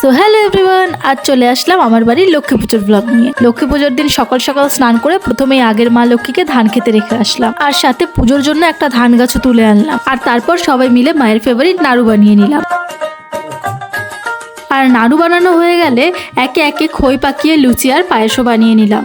So hello everyone আজ চলে আসলাম আমার বাড়ির লক্ষ্মী পুজোর ব্লগ নিয়ে। লক্ষ্মী পুজোর দিন সকাল সকাল স্নান করে প্রথমেই আগের মা লক্ষ্মীকে ধান খেতে রেখে আসলাম। আর সাথে পুজোর জন্য একটা ধান গাছও তুলে আনলাম। আর তারপর সবাই মিলে মায়ের ফেভারিট নাড়ু বানিয়ে নিলাম। আর নাড়ু বানানো হয়ে গেলে একে একে খই পাকিয়ে লুচি আর পায়েসও বানিয়ে নিলাম।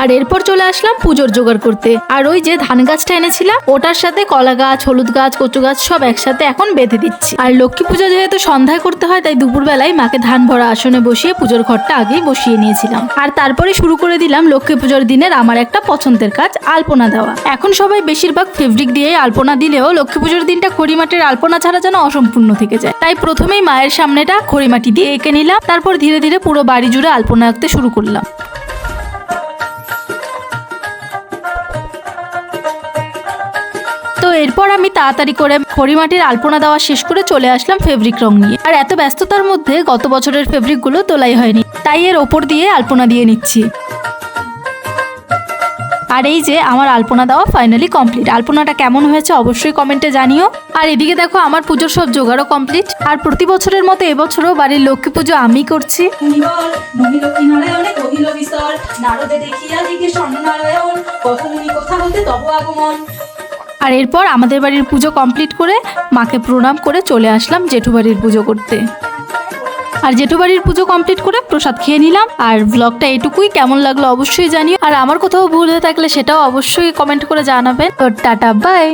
আর এরপর চলে আসলাম পুজোর জোগাড় করতে। আর ওই যে ধান গাছটা এনেছিলাম, ওটার সাথে কলা গাছ, হলুদ গাছ, কচু গাছ সব একসাথে এখন বেঁধে দিচ্ছি। আর লক্ষ্মী পুজো যেহেতু সন্ধ্যায় করতে হয়, তাই দুপুরবেলায় মাকে ধান ভরা আসনে বসিয়ে পুজোর ঘরটা আগেই বসিয়ে নিয়েছিলাম। আর তারপরে শুরু করে দিলাম লক্ষ্মী পুজোর দিনের আমার একটা পছন্দের কাজ, আলপনা দেওয়া। এখন সবাই বেশিরভাগ ফেব্রিক দিয়ে আলপনা দিলেও লক্ষ্মী পুজোর দিনটা খড়িমাটির আলপনা ছাড়া যেন অসম্পূর্ণ থেকে যায়। তাই প্রথমেই মায়ের সামনেটা খড়িমাটি দিয়ে এঁকে নিলাম, তারপর ধীরে ধীরে পুরো বাড়ি জুড়ে আলপনা আঁকতে শুরু করলাম। এরপর আমি তাড়াতাড়ি করে খড়িমাটির আলপনা দেওয়া শেষ করে চলে আসলাম ফেব্রিক রং নিয়ে। আর এত ব্যস্ততার মধ্যে গত বছরের ফেব্রিকগুলো তোলাই হয়নি। তাই এর ওপর দিয়ে আলপনা দিয়ে নিচ্ছি। আর এই যে আমার আলপনা দেওয়া ফাইনালি কমপ্লিট আলপনাটা কেমন হয়েছে অবশ্যই কমেন্টে জানিও। আর এদিকে দেখো আমার পুজোর সব জোগাড়ও কমপ্লিট আর প্রতি বছরের মতো এবছরও বাড়ির লক্ষ্মী পুজো আমি করছি। হতে তব আগমন। আর এরপর আমাদের বাড়ির পুজো কমপ্লিট করে মাকে প্রণাম করে চলে আসলাম জেঠু বাড়ির পুজো করতে। আর জেঠু বাড়ির পুজো কমপ্লিট করে প্রসাদ খেয়ে নিলাম। আর ব্লগটা এটুকুই। কেমন লাগল অবশ্যই জানিও। আর আমার কোথাও ভুল হয়ে থাকলে সেটাও অবশ্যই কমেন্ট করে জানাবেন। তো টাটা, বাই।